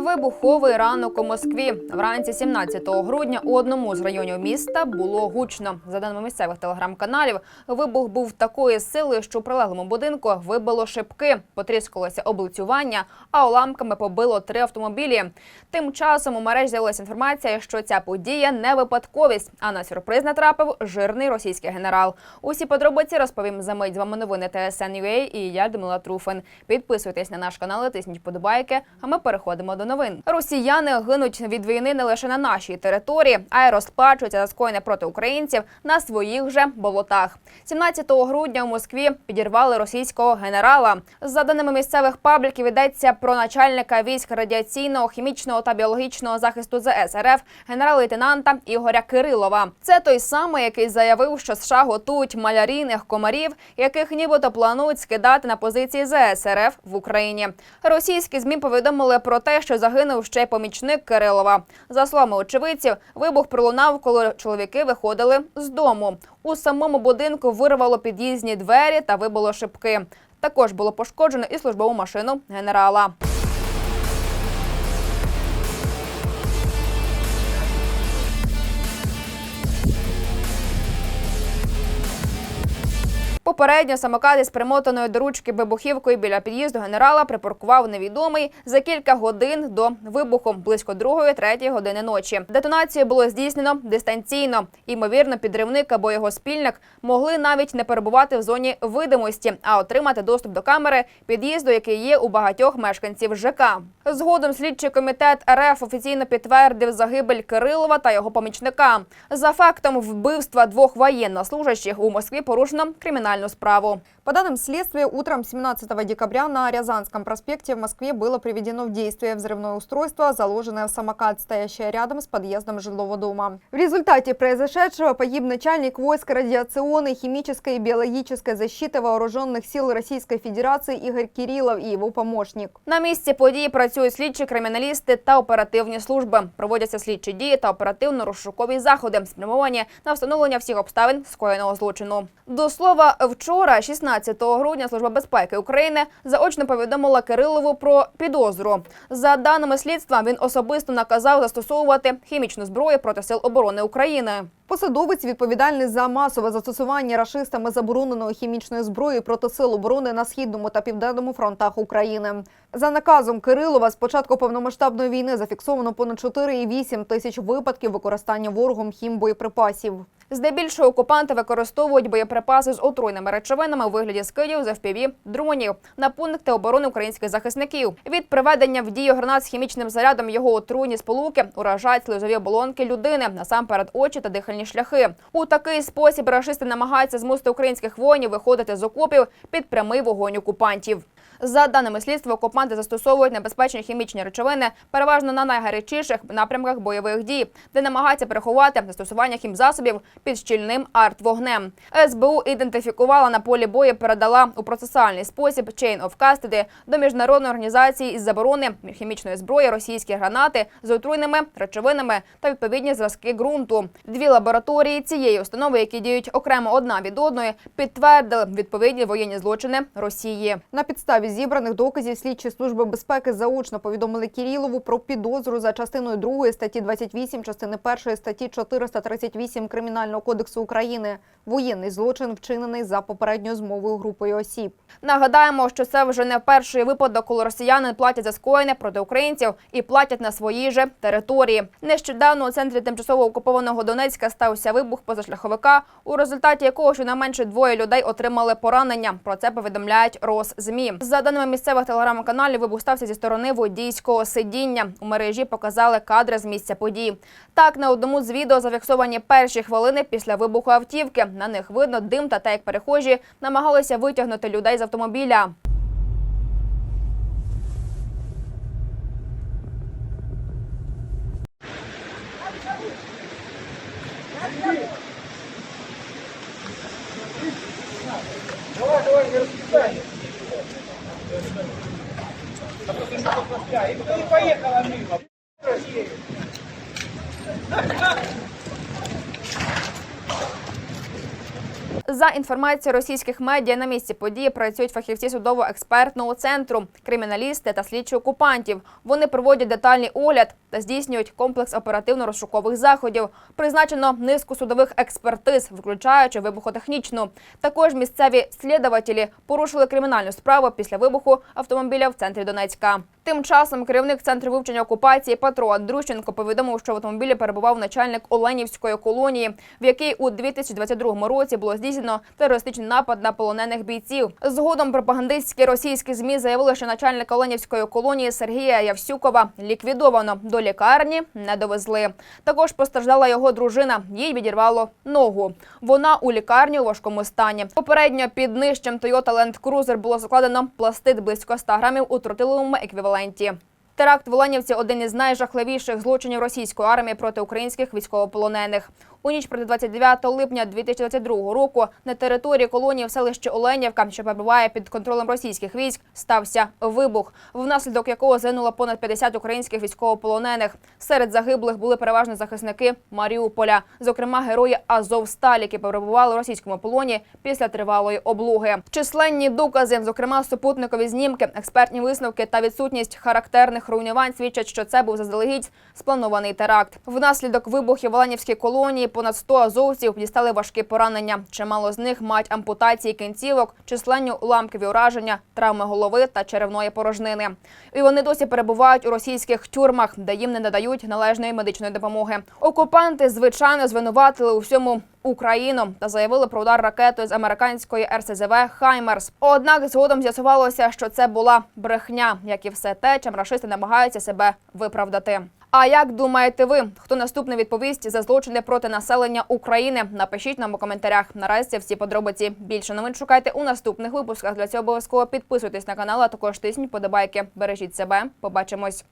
Вибуховий ранок у Москві. Вранці 17 грудня у одному з районів міста було гучно. За даними місцевих телеграм-каналів, вибух був такої сили, що у прилеглому будинку вибило шибки, потріскалося облицювання, а уламками побило три автомобілі. Тим часом у мережі з'явилася інформація, що ця подія не випадковість, а на сюрприз натрапив жирний російський генерал. Усі подробиці розповім за мить. З вами новини ТСН.UA і я Людмила Труфин. Підписуйтесь на наш канал, тисніть подобайки. А ми переходимо до новин. Росіяни гинуть від війни не лише на нашій території, а й розплачуються за скоєне проти українців на своїх же болотах. 17 грудня у Москві підірвали російського генерала. За даними місцевих пабліків, йдеться про начальника військ радіаційного, хімічного та біологічного захисту ЗС РФ генерал-лейтенанта Ігоря Кирилова. Це той самий, який заявив, що США готують малярійних комарів, яких нібито планують скидати на позиції ЗС РФ в Україні. Російські змі повідомили про те, що загинув ще й помічник Кирилова. За словами очевидців, вибух пролунав, коли чоловіки виходили з дому. У самому будинку вирвало під'їзні двері та вибило шибки. Також було пошкоджено і службову машину генерала. Попередньо самокат із примотаною до ручки вибухівкою біля під'їзду генерала припаркував невідомий за кілька годин до вибуху близько другої третьої години ночі. Детонацію було здійснено дистанційно. Ймовірно, підривник або його спільник могли навіть не перебувати в зоні видимості, а отримати доступ до камери під'їзду, який є у багатьох мешканців ЖК. Згодом слідчий комітет РФ офіційно підтвердив загибель Кирилова та його помічника. За фактом вбивства двох воєннослужащих у Москві порушено кримінальну справу. По данным следствия, утром 17 декабря на Рязанском проспекте в Москве было приведено в действие взрывное устройство, заложенное в самокат, стоящее рядом с подъездом жилого дома. В результате произошедшего погиб начальник войск радиационной, химической и биологической защиты вооруженных сил Российской Федерации Игорь Кириллов и его помощник. На місці події працюють слідчі криміналісти та оперативні служби. Проводяться слідчі дії та оперативно-розшукові заходи, спрямовані на встановлення всіх обставин скоєного злочину. До слова, вчора, 16 грудня, Служба безпеки України заочно повідомила Кирилову про підозру. За даними слідства, він особисто наказав застосовувати хімічну зброю проти сил оборони України. Посадовець відповідальний за масове застосування рашистами забороненої хімічної зброї проти сил оборони на східному та південному фронтах України. За наказом Кирилова з початку повномасштабної війни зафіксовано понад 4,8 тисяч випадків використання ворогом хімбоєприпасів. Здебільшого окупанти використовують боєприпаси з отруйними речовинами у вигляді скидів з FPV дронів на пункти оборони українських захисників. Від приведення в дію гранат з хімічним зарядом його отруйні сполуки уражають слизові оболонки людини, насамперед очі та дихальні шляхи. У такий спосіб рашисти намагаються змусити українських воїнів виходити з окопів під прямий вогонь окупантів. За даними слідства, окупанти застосовують небезпечні хімічні речовини переважно на найгарячіших напрямках бойових дій, де намагаються переховати застосування хімзасобів під щільним арт-вогнем. СБУ ідентифікувала на полі бою, передала у процесуальний спосіб Chain of Custody до міжнародної організації із заборони хімічної зброї російські гранати з отруйними речовинами та відповідні зразки ґрунту. Дві лабораторії цієї установи, які діють окремо одна від одної, підтвердили відповідні воєнні злочини Росії. На підставі зібраних доказів слідчі служби безпеки заочно повідомили Кирилову про підозру за частиною 2 статті 28, частини 1 статті 438 Кримінального кодексу України. Воєнний злочин вчинений за попередньою змовою групою осіб. Нагадаємо, що це вже не перший випадок, коли росіяни платять за скоєне проти українців і платять на своїй же території. Нещодавно у центрі тимчасово окупованого Донецька стався вибух позашляховика, у результаті якого щонайменше двоє людей отримали поранення. Про це повідомляють Росзмі. За Даними місцевих телеграм-каналів, вибух стався зі сторони водійського сидіння. У мережі показали кадри з місця події. Так, на одному з відео зафіксовані перші хвилини після вибуху автівки. На них видно дим та те, як перехожі намагалися витягнути людей з автомобіля. Давай, давай, не розпітай. Да, и поехала мимо. За інформацією російських медіа, на місці події працюють фахівці судово-експертного центру, криміналісти та слідчі окупантів. Вони проводять детальний огляд та здійснюють комплекс оперативно-розшукових заходів. Призначено низку судових експертиз, включаючи вибухотехнічну. Також місцеві слідователі порушили кримінальну справу після вибуху автомобіля в центрі Донецька. Тим часом керівник центру вивчення окупації Петро Андрущенко повідомив, що в автомобілі перебував начальник Оленівської колонії, в якій у 2022 році було здійснено терористичний напад на полонених бійців. Згодом пропагандистські російські змі заявили, що начальника Оленівської колонії Сергія Явсюкова ліквідовано до лікарні не довезли. Також постраждала його дружина. Їй відірвало ногу. Вона у лікарні у важкому стані. Попередньо під нижчим Toyota Land Cruiser було закладено пластид близько 100 грамів у тротиловому еквіваленті. Теракт в Оленівці – один із найжахливіших злочинів російської армії проти українських військовополонених. У ніч проти 29 липня 2022 року на території колонії в селищі Оленівка, що перебуває під контролем російських військ, стався вибух, внаслідок якого загинуло понад 50 українських військовополонених. Серед загиблих були переважно захисники Маріуполя, зокрема герої Азовсталі, які перебували у російському полоні після тривалої облоги. Численні докази, зокрема супутникові знімки, експертні висновки та відсутність характерних руйнувань свідчать, що це був заздалегідь спланований теракт. Внаслідок вибухів в Оленівській колонії понад 100 азовців дістали важкі поранення. Чимало з них мають ампутації кінцівок, численні уламкові ураження, травми голови та черевної порожнини. І вони досі перебувають у російських тюрмах, де їм не надають належної медичної допомоги. Окупанти звичайно звинуватили у всьому. Україну та заявили про удар ракетою з американської РСЗВ Хаймерс. Однак згодом з'ясувалося, що це була брехня, як і все те, чим рашисти намагаються себе виправдати. А як думаєте ви, хто наступний відповість за злочини проти населення України? Напишіть нам у коментарях. Наразі всі подробиці. Більше новин шукайте у наступних випусках. Для цього обов'язково підписуйтесь на канал, а також тисніть подобайки. Бережіть себе. Побачимось.